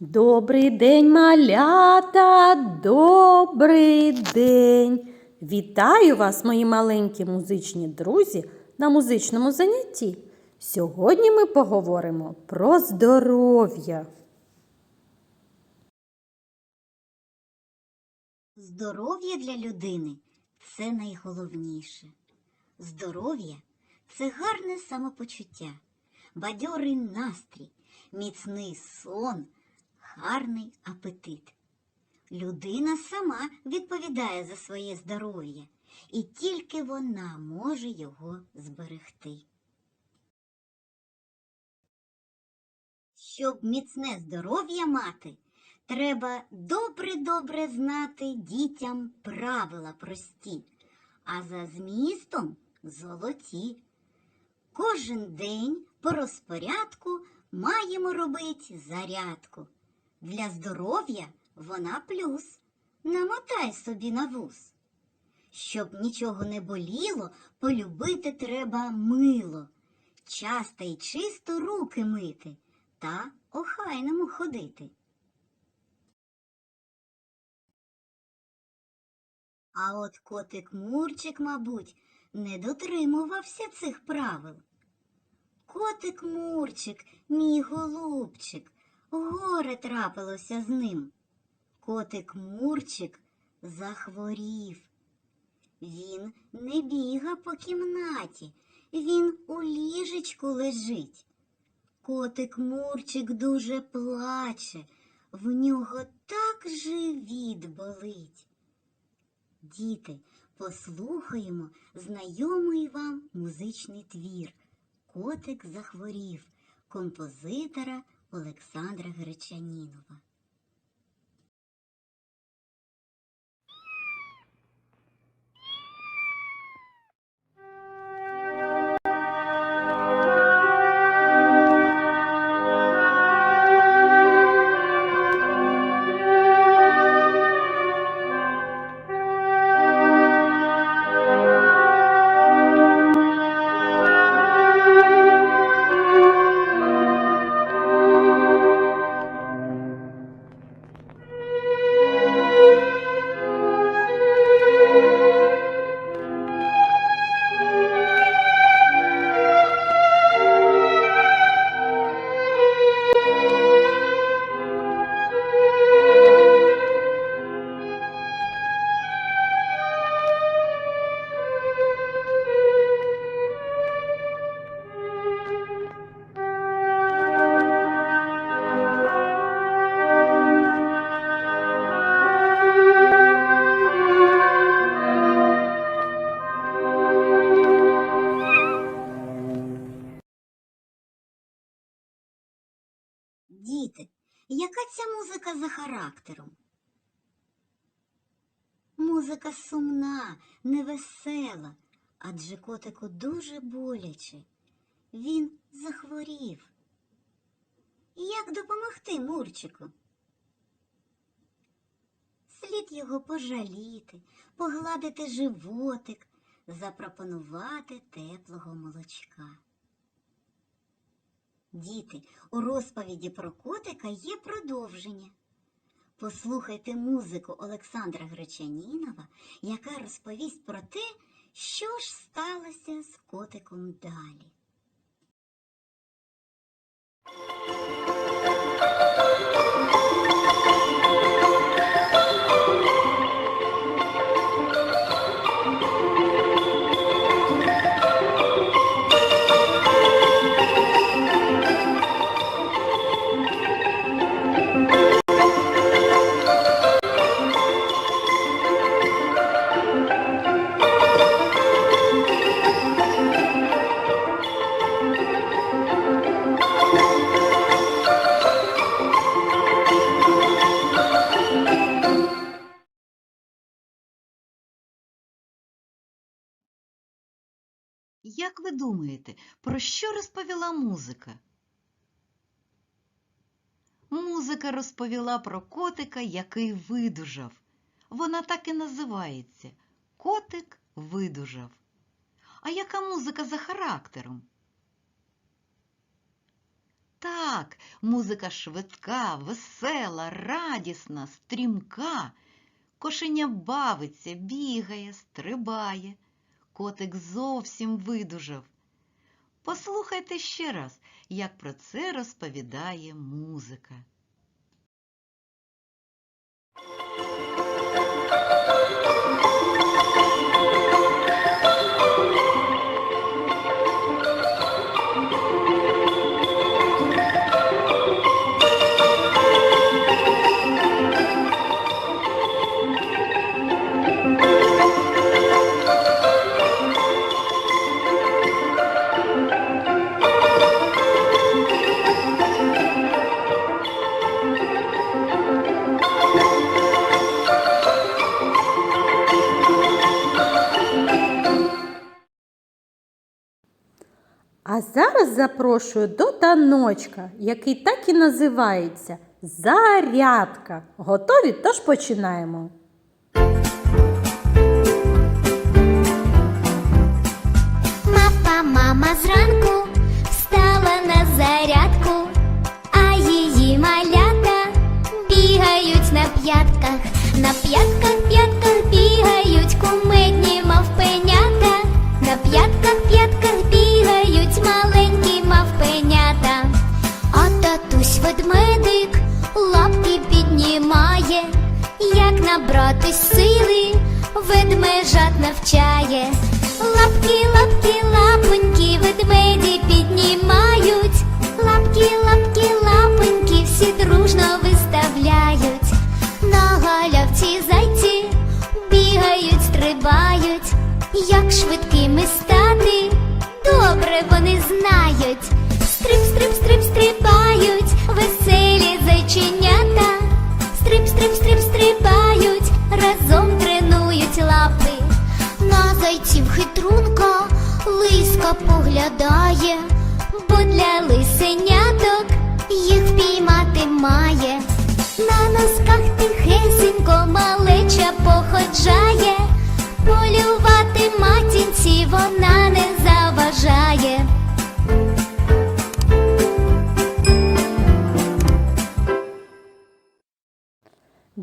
Добрий день, малята, добрий день. Вітаю вас, мої маленькі музичні друзі, на музичному занятті. Сьогодні ми поговоримо про здоров'я. Здоров'я для людини це найголовніше. Здоров'я це гарне самопочуття, бадьорий настрій, міцний сон, гарний апетит. Людина сама відповідає за своє здоров'я, і тільки вона може його зберегти. Щоб міцне здоров'я мати, треба добре-добре знати дітям правила прості, а за змістом золоті. Кожен день по розпорядку маємо робити зарядку. Для здоров'я вона плюс. Намотай собі на вуз. Щоб нічого не боліло, полюбити треба мило. Часто й чисто руки мити та охайному ходити. А от котик Мурчик, мабуть, не дотримувався цих правил. Котик Мурчик, мій голубчик, горе трапилося з ним. Котик Мурчик захворів. Він не біга по кімнаті, він у ліжечку лежить. Котик Мурчик дуже плаче, в нього так живіт болить. Діти, послухаємо знайомий вам музичний твір Котик захворів композитора Олександра Гречанінова. Музика за характером? Музика сумна, невесела, адже котику дуже боляче. Він захворів. Як допомогти Мурчику? Слід його пожаліти, погладити животик, запропонувати теплого молочка. Діти, у розповіді про котика є продовження. Послухайте музику Олександра Гречанінова, яка розповість про те, що ж сталося з котиком далі. Як ви думаєте, про що розповіла музика? Музика розповіла про котика, який видужав. Вона так і називається Котик видужав. А яка музика за характером? Так, музика швидка, весела, радісна, стрімка. Кошеня бавиться, бігає, стрибає. Котик зовсім видужав. Послухайте ще раз, як про це розповідає музика. А зараз запрошую до таночка, який так і називається Зарядка. Готові? Тож починаємо. Мапа мама зранку встала на зарядку, а її малята бігають на п'ятках, на п'ятках, як набрати сили, ведмежат навчає. Лапки, лапки, лапоньки, ведмеді піднімають. Лапки, лапки, лапоньки, всі дружно виставляють. На галявці зайці бігають, стрибають. Як швидкими стати, добре вони знають. Зайців хитрунка лиска поглядає, бо для лисеняток їх впіймати має. На носках тихесенько малеча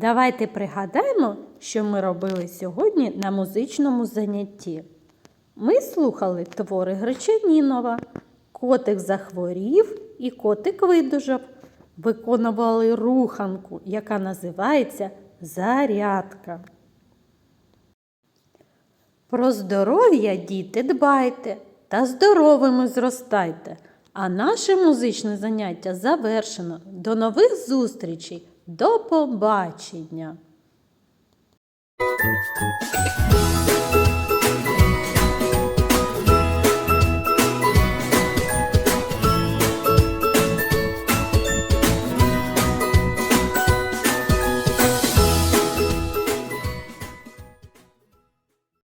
Давайте пригадаємо, що ми робили сьогодні на музичному занятті. Ми слухали твори Гречанінова, котик захворів і котик видужав. Виконували руханку, яка називається зарядка. Про здоров'я діти дбайте та здоровими зростайте. А наше музичне заняття завершено. До нових зустрічей. До побачення!